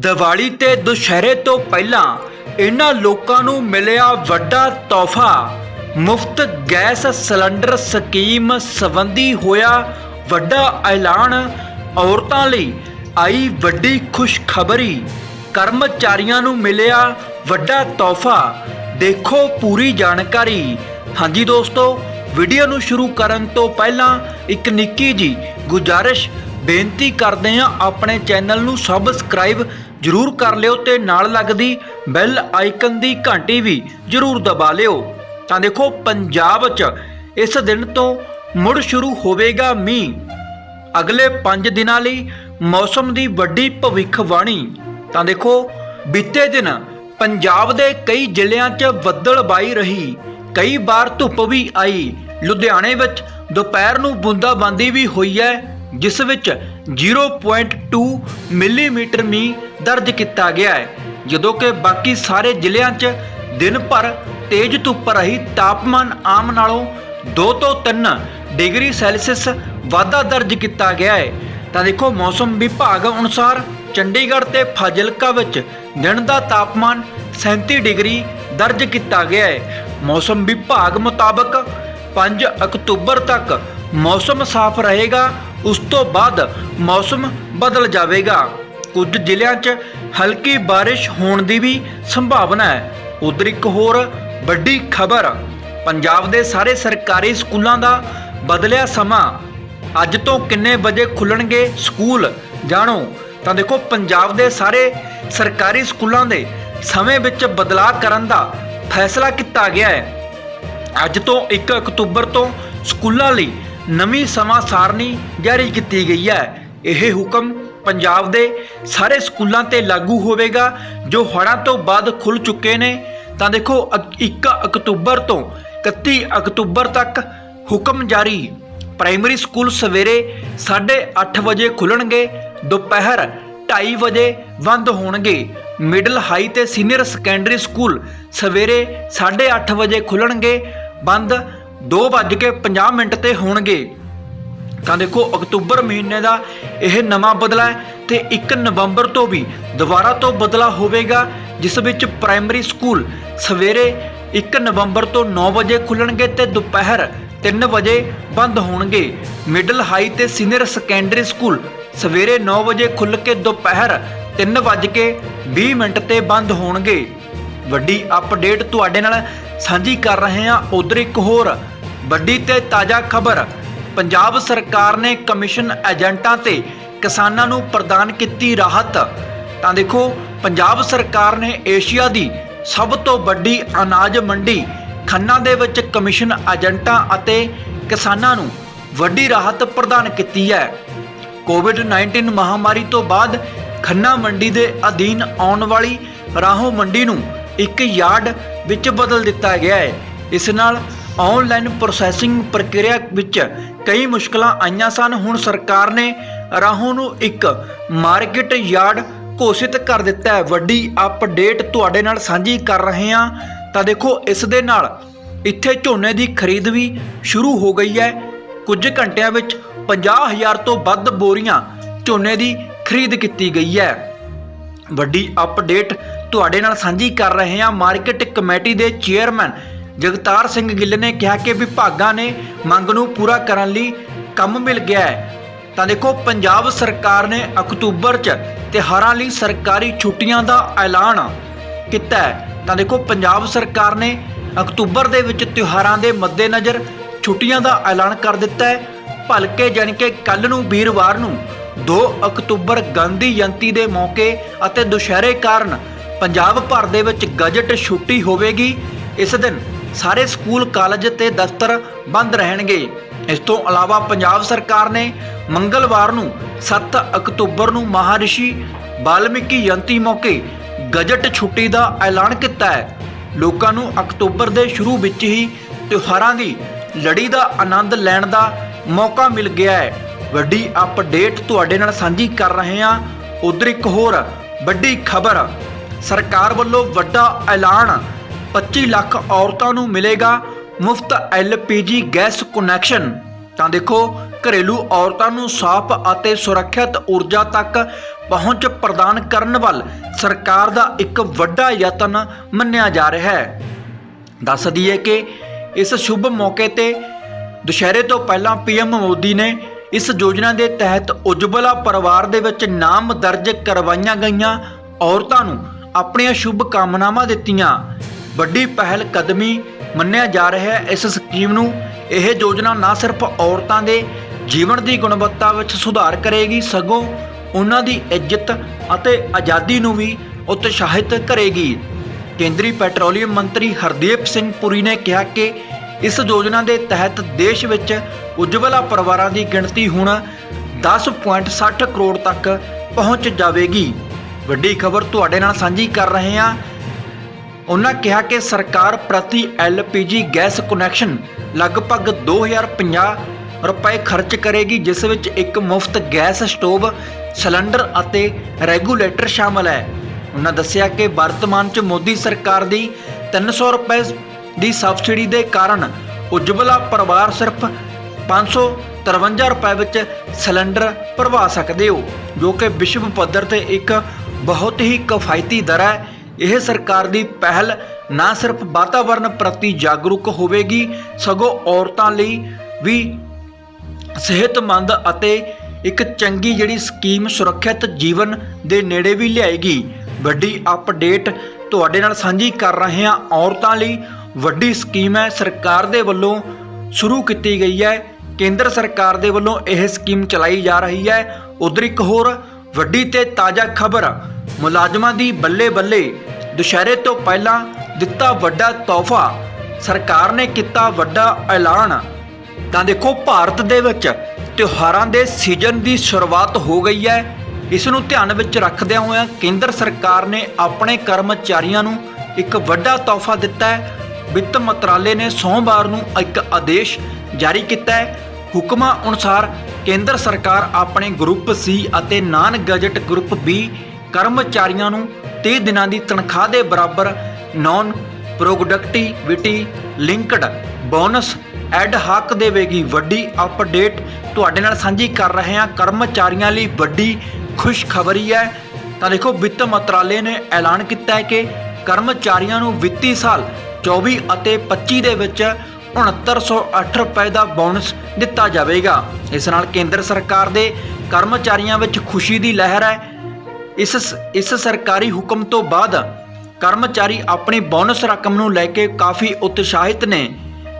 ਦੀਵਾਲੀ ਤੇ ਦੁਸ਼ਹਿਰੇ ਤੋਂ ਪਹਿਲਾਂ ਇਹਨਾਂ ਲੋਕਾਂ ਨੂੰ ਮਿਲਿਆ ਵੱਡਾ ਤੋਹਫਾ। ਮੁਫਤ ਗੈਸ ਸਿਲੰਡਰ ਸਕੀਮ ਸੰਬੰਧੀ ਹੋਇਆ ਵੱਡਾ ਐਲਾਨ। ਔਰਤਾਂ ਲਈ ਆਈ ਵੱਡੀ ਖੁਸ਼ਖਬਰੀ। ਕਰਮਚਾਰੀਆਂ ਨੂੰ ਮਿਲਿਆ ਵੱਡਾ ਤੋਹਫਾ। ਦੇਖੋ ਪੂਰੀ ਜਾਣਕਾਰੀ। ਹਾਂਜੀ ਦੋਸਤੋ, ਵੀਡੀਓ ਨੂੰ ਸ਼ੁਰੂ ਕਰਨ ਤੋਂ ਪਹਿਲਾਂ ਇੱਕ ਨਿੱਕੀ ਜੀ ਗੁਜਾਰਿਸ਼ ਬੇਨਤੀ ਕਰਦੇ ਹਾਂ ਆਪਣੇ ਚੈਨਲ ਨੂੰ ਸਬਸਕ੍ਰਾਈਬ ਜਰੂਰ ਕਰ ਲਿਓ ਤੇ ਨਾਲ ਲੱਗਦੀ ਬੈਲ ਆਈਕਨ ਦੀ ਘੰਟੀ ਵੀ ਜਰੂਰ ਦਬਾ ਲਿਓ। ਤਾਂ ਦੇਖੋ, ਪੰਜਾਬ 'ਚ ਇਸ ਦਿਨ ਤੋਂ ਮੁੜ ਸ਼ੁਰੂ ਹੋਵੇਗਾ ਮੀਂਹ। ਅਗਲੇ 5 ਦਿਨਾਂ ਲਈ ਮੌਸਮ ਦੀ ਵੱਡੀ ਭਵਿੱਖਬਾਣੀ। ਤਾਂ ਦੇਖੋ, ਬੀਤੇ ਦਿਨ ਪੰਜਾਬ ਦੇ ਕਈ ਜ਼ਿਲ੍ਹਿਆਂ 'ਚ ਬੱਦਲ ਬਾਈ ਰਹੀ। ਕਈ ਵਾਰ ਧੁੱਪ ਵੀ ਆਈ। ਲੁਧਿਆਣੇ ਵਿੱਚ ਦੁਪਹਿਰ ਨੂੰ ਬੂੰਦਾਬਾਂਦੀ ਵੀ ਹੋਈ ਹੈ। ਜਿਸ ਵਿੱਚ 0.2 ਮਿਲੀਮੀਟਰ ਮੀਂਹ ਦਰਜ ਕੀਤਾ ਗਿਆ ਹੈ, ਜਦੋਂ ਕਿ ਬਾਕੀ ਸਾਰੇ ਜ਼ਿਲ੍ਹਿਆਂ 'ਚ ਦਿਨ ਭਰ ਤੇਜ਼ ਧੁੱਪ ਰਹੀ, ਤਾਪਮਾਨ ਆਮ ਨਾਲੋਂ 2 ਤੋਂ 3 ਡਿਗਰੀ ਸੈਲਸੀਅਸ ਵਾਧਾ ਦਰਜ ਕੀਤਾ ਗਿਆ ਹੈ। ਤਾਂ ਦੇਖੋ, ਮੌਸਮ ਵਿਭਾਗ ਅਨੁਸਾਰ ਚੰਡੀਗੜ੍ਹ ਤੇ ਫਾਜ਼ਿਲਕਾ ਵਿੱਚ ਦਿਨ ਦਾ ਤਾਪਮਾਨ 37 ਡਿਗਰੀ ਦਰਜ ਕੀਤਾ ਗਿਆ ਹੈ। ਮੌਸਮ ਵਿਭਾਗ ਮੁਤਾਬਕ 5 ਅਕਤੂਬਰ ਤੱਕ ਮੌਸਮ ਸਾਫ਼ ਰਹੇਗਾ ਉਸ ਤੋਂ ਬਾਅਦ ਮੌਸਮ ਬਦਲ ਜਾਵੇਗਾ। ਕੁਝ ਜ਼ਿਲ੍ਹਿਆਂ 'ਚ ਹਲਕੀ ਬਾਰਿਸ਼ ਹੋਣ ਦੀ ਵੀ ਸੰਭਾਵਨਾ ਹੈ। ਉਧਰ ਇੱਕ ਹੋਰ ਵੱਡੀ ਖਬਰ, ਪੰਜਾਬ ਦੇ ਸਾਰੇ ਸਰਕਾਰੀ ਸਕੂਲਾਂ ਦਾ ਬਦਲਿਆ ਸਮਾਂ। ਅੱਜ ਤੋਂ ਕਿੰਨੇ ਵਜੇ ਖੁੱਲਣਗੇ ਸਕੂਲ? ਜਾਣੋ, ਤਾਂ ਦੇਖੋ ਪੰਜਾਬ ਦੇ ਸਾਰੇ ਸਰਕਾਰੀ ਸਕੂਲਾਂ ਦੇ ਸਮੇਂ ਵਿੱਚ ਬਦਲਾਅ ਕਰਨ ਦਾ ਫੈਸਲਾ ਕੀਤਾ ਗਿਆ ਹੈ। ਅੱਜ ਤੋਂ 1 ਅਕਤੂਬਰ ਤੋਂ ਸਕੂਲਾਂ ਲਈ ਨਵੀਂ ਸਮਾਂ ਸਾਰਣੀ ਜਾਰੀ ਕੀਤੀ ਗਈ ਹੈ। ਇਹ ਹੁਕਮ ਪੰਜਾਬ ਦੇ ਸਾਰੇ ਸਕੂਲਾਂ ਤੇ ਲਾਗੂ ਹੋਵੇਗਾ, ਜੋ ਹੜ੍ਹਾਂ ਤੋਂ ਬਾਅਦ ਖੁੱਲ ਚੁੱਕੇ ਨੇ। ਤਾਂ ਦੇਖੋ, ਅਕ- 1 ਅਕਤੂਬਰ ਤੋਂ 31 ਅਕਤੂਬਰ ਤੱਕ ਹੁਕਮ ਜਾਰੀ। ਪ੍ਰਾਇਮਰੀ ਸਕੂਲ ਸਵੇਰੇ 8:30 ਵਜੇ ਖੁੱਲਣਗੇ ਦੁਪਹਿਰ 2:30 ਵਜੇ ਬੰਦ ਹੋਣਗੇ। ਮਿਡਲ ਹਾਈ ਤੇ ਸੀਨੀਅਰ ਸੈਕੰਡਰੀ ਸਕੂਲ ਸਵੇਰੇ 8:30 ਵਜੇ ਖੁੱਲਣਗੇ ਬੰਦ 2:50 ਮਿੰਟ ਤੇ ਹੋਣਗੇ। ਤਾਂ ਦੇਖੋ, ਅਕਤੂਬਰ ਮਹੀਨੇ ਦਾ ਇਹ ਨਵਾਂ ਬਦਲਾ ਹੈ ਤੇ 1 ਨਵੰਬਰ ਤੋਂ ਵੀ ਦੁਬਾਰਾ ਤੋਂ ਬਦਲਾ ਹੋਵੇਗਾ, ਜਿਸ ਵਿੱਚ ਪ੍ਰਾਇਮਰੀ ਸਕੂਲ ਸਵੇਰੇ 1 ਨਵੰਬਰ ਤੋਂ 9 ਵਜੇ ਖੁੱਲਣਗੇ ਤੇ ਦੁਪਹਿਰ 3 ਵਜੇ ਬੰਦ ਹੋਣਗੇ। ਮਿਡਲ ਹਾਈ ਤੇ ਸੀਨੀਅਰ ਸੈਕੰਡਰੀ ਸਕੂਲ ਸਵੇਰੇ 9 ਵਜੇ ਖੁੱਲ ਕੇ ਦੁਪਹਿਰ 3 ਵਜੇ ਕੇ 20 ਮਿੰਟ ਤੇ ਬੰਦ ਹੋਣਗੇ। ਵੱਡੀ ਅਪਡੇਟ ਤੁਹਾਡੇ ਨਾਲ ਸਾਂਝੀ ਕਰ ਰਹੇ ਹਾਂ। ਉਧਰ ਇੱਕ ਹੋਰ ਵੱਡੀ ਤੇ ਤਾਜ਼ਾ ਖਬਰ, ਪੰਜਾਬ ਸਰਕਾਰ ਨੇ ਕਮਿਸ਼ਨ ਏਜੰਟਾਂ ਤੇ ਕਿਸਾਨਾਂ ਨੂੰ ਪ੍ਰਦਾਨ ਕੀਤੀ ਰਾਹਤ। ਤਾਂ ਦੇਖੋ, ਪੰਜਾਬ ਸਰਕਾਰ ਨੇ ਏਸ਼ੀਆ ਦੀ ਸਭ ਤੋਂ ਵੱਡੀ ਅਨਾਜ ਮੰਡੀ ਖੰਨਾ ਦੇ ਵਿੱਚ ਕਮਿਸ਼ਨ ਏਜੰਟਾਂ ਅਤੇ ਕਿਸਾਨਾਂ ਨੂੰ ਵੱਡੀ ਰਾਹਤ ਪ੍ਰਦਾਨ ਕੀਤੀ ਹੈ। ਕੋਵਿਡ-19 ਮਹਾਮਾਰੀ ਤੋਂ ਬਾਅਦ ਖੰਨਾ ਮੰਡੀ ਦੇ ਅਧੀਨ ਆਉਣ ਵਾਲੀ ਰਾਹੋਂ ਮੰਡੀ ਨੂੰ ਇੱਕ ਯਾਰਡ ਵਿੱਚ ਬਦਲ ਦਿੱਤਾ ਗਿਆ ਹੈ। ਇਸ ਨਾਲ ਆਨਲਾਈਨ ਪ੍ਰੋਸੈਸਿੰਗ ਪ੍ਰਕਿਰਿਆ ਵਿੱਚ ਕਈ ਮੁਸ਼ਕਲਾਂ ਆਈਆਂ ਸਨ। ਹੁਣ ਸਰਕਾਰ ਨੇ ਰਾਹੋਂ ਨੂੰ ਇੱਕ ਮਾਰਕੀਟ ਯਾਰਡ ਘੋਸ਼ਿਤ ਕਰ ਦਿੱਤਾ ਹੈ। ਵੱਡੀ ਅਪਡੇਟ ਤੁਹਾਡੇ ਨਾਲ ਸਾਂਝੀ ਕਰ ਰਹੇ ਹਾਂ। ਤਾਂ ਦੇਖੋ, ਇਸ ਦੇ ਨਾਲ ਇੱਥੇ ਝੋਨੇ ਦੀ ਖਰੀਦ ਵੀ ਸ਼ੁਰੂ ਹੋ ਗਈ ਹੈ। ਕੁਝ ਘੰਟਿਆਂ ਵਿੱਚ 50000 ਤੋਂ ਵੱਧ ਬੋਰੀਆਂ ਝੋਨੇ ਦੀ ਖਰੀਦ ਕੀਤੀ ਗਈ ਹੈ। ਵੱਡੀ ਅਪਡੇਟ ਤੁਹਾਡੇ ਨਾਲ ਸਾਂਝੀ ਕਰ ਰਹੇ ਹਾਂ। ਮਾਰਕੀਟ ਕਮੇਟੀ ਦੇ ਚੇਅਰਮੈਨ ਜਗਤਾਰ ਸਿੰਘ ਗਿੱਲ ਨੇ ਕਿਹਾ ਕਿ ਵਿਭਾਗਾਂ ਨੇ ਮੰਗ ਨੂੰ ਪੂਰਾ ਕਰਨ ਲਈ ਕੰਮ ਮਿਲ ਗਿਆ ਹੈ। ਤਾਂ ਦੇਖੋ, ਪੰਜਾਬ ਸਰਕਾਰ ਨੇ ਅਕਤੂਬਰ 'ਚ ਤਿਉਹਾਰਾਂ ਲਈ ਸਰਕਾਰੀ ਛੁੱਟੀਆਂ ਦਾ ਐਲਾਨ ਕੀਤਾ ਹੈ। ਤਾਂ ਦੇਖੋ, ਪੰਜਾਬ ਸਰਕਾਰ ਨੇ ਅਕਤੂਬਰ ਦੇ ਵਿੱਚ ਤਿਉਹਾਰਾਂ ਦੇ ਮੱਦੇਨਜ਼ਰ ਛੁੱਟੀਆਂ ਦਾ ਐਲਾਨ ਕਰ ਦਿੱਤਾ ਹੈ। ਭਲਕੇ ਜਾਣੀ ਕਿ ਕੱਲ ਨੂੰ, ਵੀਰਵਾਰ ਨੂੰ 2 ਅਕਤੂਬਰ ਗਾਂਧੀ ਜਯੰਤੀ ਦੇ ਮੌਕੇ ਅਤੇ ਦੁਸ਼ਹਿਰੇ ਕਾਰਨ ਪੰਜਾਬ ਭਰ ਦੇ ਵਿੱਚ ਗਜਟ ਛੁੱਟੀ ਹੋਵੇਗੀ। ਇਸ ਦਿਨ ਸਾਰੇ ਸਕੂਲ, ਕਾਲਜ ਤੇ ਦਫ਼ਤਰ ਬੰਦ ਰਹਿਣਗੇ। ਇਸ ਤੋਂ ਇਲਾਵਾ ਪੰਜਾਬ ਸਰਕਾਰ ਨੇ ਮੰਗਲਵਾਰ ਨੂੰ 7 ਅਕਤੂਬਰ ਨੂੰ ਮਹਾਰਿਸ਼ੀ ਵਾਲਮੀਕੀ ਜਯੰਤੀ ਮੌਕੇ ਗਜਟ ਛੁੱਟੀ ਦਾ ਐਲਾਨ ਕੀਤਾ ਹੈ। ਲੋਕਾਂ ਨੂੰ ਅਕਤੂਬਰ ਦੇ ਸ਼ੁਰੂ ਵਿੱਚ ਹੀ ਤਿਉਹਾਰਾਂ ਦੀ ਲੜੀ ਦਾ ਆਨੰਦ ਲੈਣ ਦਾ ਮੌਕਾ ਮਿਲ ਗਿਆ ਹੈ। ਵੱਡੀ ਅਪਡੇਟ ਤੁਹਾਡੇ ਨਾਲ ਸਾਂਝੀ ਕਰ ਰਹੇ ਹਾਂ। ਉਧਰ ਇੱਕ ਹੋਰ ਵੱਡੀ ਖਬਰ। ਸਰਕਾਰ ਵੱਲੋਂ ਵੱਡਾ ਐਲਾਨ 25 ਲੱਖ ਔਰਤਾਂ ਨੂੰ ਮਿਲੇਗਾ ਮੁਫਤ ਐਲਪੀਜੀ ਗੈਸ ਕਨੈਕਸ਼ਨ। ਤਾਂ ਦੇਖੋ, ਘਰੇਲੂ ਔਰਤਾਂ ਨੂੰ ਸਾਫ਼ ਅਤੇ ਸੁਰੱਖਿਅਤ ਊਰਜਾ ਤੱਕ ਪਹੁੰਚ ਪ੍ਰਦਾਨ ਕਰਨ ਵੱਲ ਸਰਕਾਰ ਦਾ ਇੱਕ ਵੱਡਾ ਯਤਨ ਮੰਨਿਆ ਜਾ ਰਿਹਾ ਹੈ। ਦੱਸ ਦਈਏ ਕਿ ਇਸ ਸ਼ੁਭ ਮੌਕੇ ਤੇ ਦੁਸ਼ਹਿਰੇ ਤੋਂ ਪਹਿਲਾਂ ਪੀਐਮ ਮੋਦੀ ਨੇ ਇਸ ਯੋਜਨਾ ਦੇ ਤਹਿਤ ਉਜਵਲਾ ਪਰਿਵਾਰ ਦੇ ਵਿੱਚ ਨਾਮ ਦਰਜ ਕਰਵਾਈਆਂ ਗਈਆਂ ਔਰਤਾਂ ਨੂੰ ਆਪਣੀਆਂ ਸ਼ੁਭ ਕਾਮਨਾਵਾਂ ਦਿੱਤੀਆਂ। ਵੱਡੀ ਪਹਿਲ ਕਦਮੀ ਮੰਨਿਆ ਜਾ ਰਿਹਾ ਹੈ ਇਸ ਸਕੀਮ ਨੂੰ। ਇਹ ਯੋਜਨਾ ਨਾ ਸਿਰਫ ਔਰਤਾਂ ਦੇ ਜੀਵਨ ਦੀ ਗੁਣਵੱਤਾ ਵਿੱਚ ਸੁਧਾਰ ਕਰੇਗੀ, ਸਗੋਂ ਉਹਨਾਂ ਦੀ ਇੱਜ਼ਤ ਅਤੇ ਆਜ਼ਾਦੀ ਨੂੰ ਵੀ ਉਤਸ਼ਾਹਿਤ ਕਰੇਗੀ। ਕੇਂਦਰੀ ਪੈਟਰੋਲੀਅਮ ਮੰਤਰੀ ਹਰਦੀਪ ਸਿੰਘ ਪੁਰੀ ਨੇ ਕਿਹਾ ਕਿ ਇਸ ਯੋਜਨਾ ਦੇ ਤਹਿਤ ਦੇਸ਼ ਵਿੱਚ ਉਜਵਲਾ ਪਰਿਵਾਰਾਂ ਦੀ ਗਿਣਤੀ ਹੁਣ 10.60 ਕਰੋੜ ਤੱਕ ਪਹੁੰਚ ਜਾਵੇਗੀ। ਵੱਡੀ ਖਬਰ ਤੁਹਾਡੇ ਨਾਲ ਸਾਂਝੀ ਕਰ ਰਹੇ ਹਾਂ। ਉਹਨਾਂ ਕਿਹਾ ਕਿ ਸਰਕਾਰ ਪ੍ਰਤੀ ਐਲਪੀਜੀ ਗੈਸ ਕਨੈਕਸ਼ਨ ਲਗਭਗ 2050 ਰੁਪਏ ਖਰਚ ਕਰੇਗੀ, ਜਿਸ ਵਿੱਚ ਇੱਕ ਮੁਫਤ ਗੈਸ ਸਟੋਵ, ਸਿਲੰਡਰ ਅਤੇ ਰੈਗੂਲੇਟਰ ਸ਼ਾਮਲ ਹੈ। ਉਹਨਾਂ ਦੱਸਿਆ ਕਿ ਵਰਤਮਾਨ 'ਚ ਮੋਦੀ ਸਰਕਾਰ ਦੀ 300 ਰੁਪਏ ਦੀ ਸਬਸਿਡੀ ਦੇ ਕਾਰਨ ਉਜਵਲਾ ਪਰਿਵਾਰ ਸਿਰਫ 553 ਰੁਪਏ ਵਿੱਚ ਸਿਲੰਡਰ ਭਰਵਾ ਸਕਦੇ ਹੋ, ਜੋ ਕਿ ਵਿਸ਼ਵ ਪੱਧਰ ਤੇ ਇੱਕ ਬਹੁਤ ਹੀ ਕਿਫਾਇਤੀ ਦਰ ਹੈ। ਇਹ ਸਰਕਾਰ ਦੀ ਪਹਿਲ ਨਾ ਸਿਰਫ ਵਾਤਾਵਰਣ ਪ੍ਰਤੀ ਜਾਗਰੂਕ ਹੋਵੇਗੀ, ਸਗੋਂ ਔਰਤਾਂ ਲਈ ਵੀ ਸਿਹਤਮੰਦ ਅਤੇ ਇੱਕ ਚੰਗੀ ਜਿਹੜੀ ਸਕੀਮ ਸੁਰੱਖਿਅਤ ਜੀਵਨ ਦੇ ਨੇੜੇ ਵੀ ਲਿਆਏਗੀ। ਵੱਡੀ ਅਪਡੇਟ ਤੁਹਾਡੇ ਨਾਲ ਸਾਂਝੀ ਕਰ ਰਹੇ ਹਾਂ। ਔਰਤਾਂ ਲਈ ਵੱਡੀ ਸਕੀਮ ਹੈ। ਸਰਕਾਰ ਦੇ ਵੱਲੋਂ ਸ਼ੁਰੂ ਕੀਤੀ ਗਈ ਹੈ। ਕੇਂਦਰ ਸਰਕਾਰ ਦੇ ਵੱਲੋਂ ਇਹ ਸਕੀਮ ਚਲਾਈ ਜਾ ਰਹੀ ਹੈ। ਉਧਰ ਇੱਕ ਹੋਰ ਵੱਡੀ ਤੇ ਤਾਜ਼ਾ ਖਬਰ, ਮੁਲਾਜ਼ਮਾਂ ਦੀ ਬੱਲੇ ਬੱਲੇ ਦੁਸ਼ਹਿਰੇ ਤੋਂ ਪਹਿਲਾਂ ਦਿੱਤਾ ਵੱਡਾ ਤੋਹਫਾ, ਸਰਕਾਰ ਨੇ ਕੀਤਾ ਵੱਡਾ ਐਲਾਨ। ਤਾਂ ਦੇਖੋ, ਭਾਰਤ ਦੇ ਵਿੱਚ ਤਿਉਹਾਰਾਂ ਦੇ ਸੀਜ਼ਨ ਦੀ ਸ਼ੁਰੂਆਤ ਹੋ ਗਈ ਹੈ। ਇਸ ਨੂੰ ਧਿਆਨ ਵਿੱਚ ਰੱਖਦਿਆਂ ਹੋਇਆਂ ਕੇਂਦਰ ਸਰਕਾਰ ਨੇ ਆਪਣੇ ਕਰਮਚਾਰੀਆਂ ਨੂੰ ਇੱਕ ਵੱਡਾ ਤੋਹਫਾ ਦਿੱਤਾ ਹੈ। ਵਿੱਤ ਮੰਤਰਾਲੇ ਨੇ ਸੋਮਵਾਰ ਨੂੰ ਇੱਕ ਆਦੇਸ਼ ਜਾਰੀ ਕੀਤਾ ਹੈ। ਹੁਕਮਾਂ ਅਨੁਸਾਰ ਕੇਂਦਰ ਸਰਕਾਰ ਆਪਣੇ ਗਰੁੱਪ ਸੀ ਅਤੇ ਨਾਨ ਗਜਟ ਗਰੁੱਪ ਬੀ ਕਰਮਚਾਰੀਆਂ ਨੂੰ 30 ਦਿਨਾਂ ਦੀ ਤਨਖਾਹ ਦੇ ਬਰਾਬਰ non productivity linked bonus ad hoc ਦੇਵੇਗੀ। ਵੱਡੀ ਅਪਡੇਟ ਤੁਹਾਡੇ ਨਾਲ ਸਾਂਝੀ ਕਰ ਰਹੇ ਹਾਂ। ਕਰਮਚਾਰੀਆਂ ਲਈ ਵੱਡੀ ਖੁਸ਼ਖਬਰੀ ਹੈ। ਤਾਂ ਦੇਖੋ, ਵਿੱਤ ਮੰਤਰਾਲੇ ਨੇ ਐਲਾਨ ਕੀਤਾ ਹੈ ਕਿ ਕਰਮਚਾਰੀਆਂ ਨੂੰ ਵਿੱਤੀ ਸਾਲ 24 ਅਤੇ 25 ਦੇ ਵਿੱਚ 6908 ਰੁਪਏ ਦਾ ਬੋਨਸ ਦਿੱਤਾ ਜਾਵੇਗਾ। ਇਸ ਨਾਲ ਕੇਂਦਰ ਸਰਕਾਰ ਦੇ ਕਰਮਚਾਰੀਆਂ ਵਿੱਚ ਖੁਸ਼ੀ ਦੀ ਲਹਿਰ ਹੈ। ਇਸ ਇਸ ਸਰਕਾਰੀ ਹੁਕਮ ਤੋਂ ਬਾਅਦ ਕਰਮਚਾਰੀ ਆਪਣੀ ਬੋਨਸ ਰਕਮ ਨੂੰ ਲੈ ਕੇ ਕਾਫੀ ਉਤਸ਼ਾਹਿਤ ਨੇ।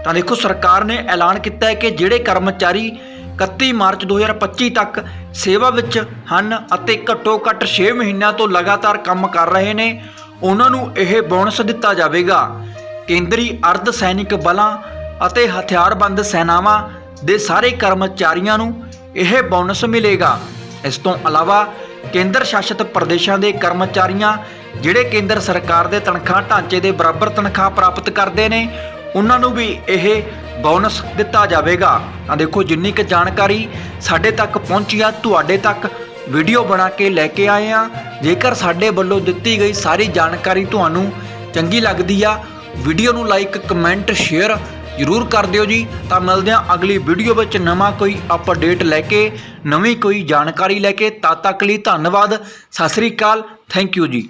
ਤਾਂ ਦੇਖੋ, ਸਰਕਾਰ ਨੇ ਐਲਾਨ ਕੀਤਾ ਹੈ ਕਿ ਜਿਹੜੇ ਕਰਮਚਾਰੀ 31 ਮਾਰਚ 2025 ਤੱਕ ਸੇਵਾ ਵਿੱਚ ਹਨ ਅਤੇ ਘੱਟੋ ਘੱਟ 6 ਮਹੀਨਿਆਂ ਤੋਂ ਲਗਾਤਾਰ ਕੰਮ ਕਰ ਰਹੇ ਨੇ, ਉਹਨਾਂ ਨੂੰ ਇਹ ਬੋਨਸ ਦਿੱਤਾ ਜਾਵੇਗਾ। ਕੇਂਦਰੀ ਅਰਧ ਸੈਨਿਕ ਬਲਾਂ ਅਤੇ ਹਥਿਆਰਬੰਦ ਸੈਨਾਵਾਂ ਦੇ ਸਾਰੇ ਕਰਮਚਾਰੀਆਂ ਨੂੰ ਇਹ ਬੋਨਸ ਮਿਲੇਗਾ। ਇਸ ਤੋਂ ਇਲਾਵਾ ਕੇਂਦਰ ਸ਼ਾਸਿਤ ਪ੍ਰਦੇਸ਼ਾਂ ਦੇ ਕਰਮਚਾਰੀਆਂ, ਜਿਹੜੇ ਕੇਂਦਰ ਸਰਕਾਰ ਦੇ ਤਨਖਾਹ ਢਾਂਚੇ ਦੇ ਬਰਾਬਰ ਤਨਖਾਹ ਪ੍ਰਾਪਤ ਕਰਦੇ ਨੇ, ਉਹਨਾਂ ਨੂੰ ਵੀ ਇਹ ਬੋਨਸ ਦਿੱਤਾ ਜਾਵੇਗਾ। ਤਾਂ ਦੇਖੋ, ਜਿੰਨੀ ਕੁ ਜਾਣਕਾਰੀ ਸਾਡੇ ਤੱਕ ਪਹੁੰਚੀ ਆ, ਤੁਹਾਡੇ ਤੱਕ ਵੀਡੀਓ ਬਣਾ ਕੇ ਲੈ ਕੇ ਆਏ ਆ। ਜੇਕਰ ਸਾਡੇ ਵੱਲੋਂ ਦਿੱਤੀ ਗਈ ਸਾਰੀ ਜਾਣਕਾਰੀ ਤੁਹਾਨੂੰ ਚੰਗੀ ਲੱਗਦੀ ਆ, ਵੀਡੀਓ ਨੂੰ ਲਾਈਕ, ਕਮੈਂਟ, ਸ਼ੇਅਰ ਜ਼ਰੂਰ ਕਰ ਦਿਓ ਜੀ। ਤਾਂ ਮਿਲਦੇ ਹਾਂ ਅਗਲੀ ਵੀਡੀਓ ਵਿੱਚ ਨਵਾਂ ਕੋਈ ਅਪਡੇਟ ਲੈ ਕੇ, ਨਵੀਂ ਕੋਈ ਜਾਣਕਾਰੀ ਲੈ ਕੇ। ਤਦ ਤੱਕ ਲਈ ਧੰਨਵਾਦ। ਸਤਿ ਸ੍ਰੀ ਅਕਾਲ। ਥੈਂਕ ਯੂ ਜੀ।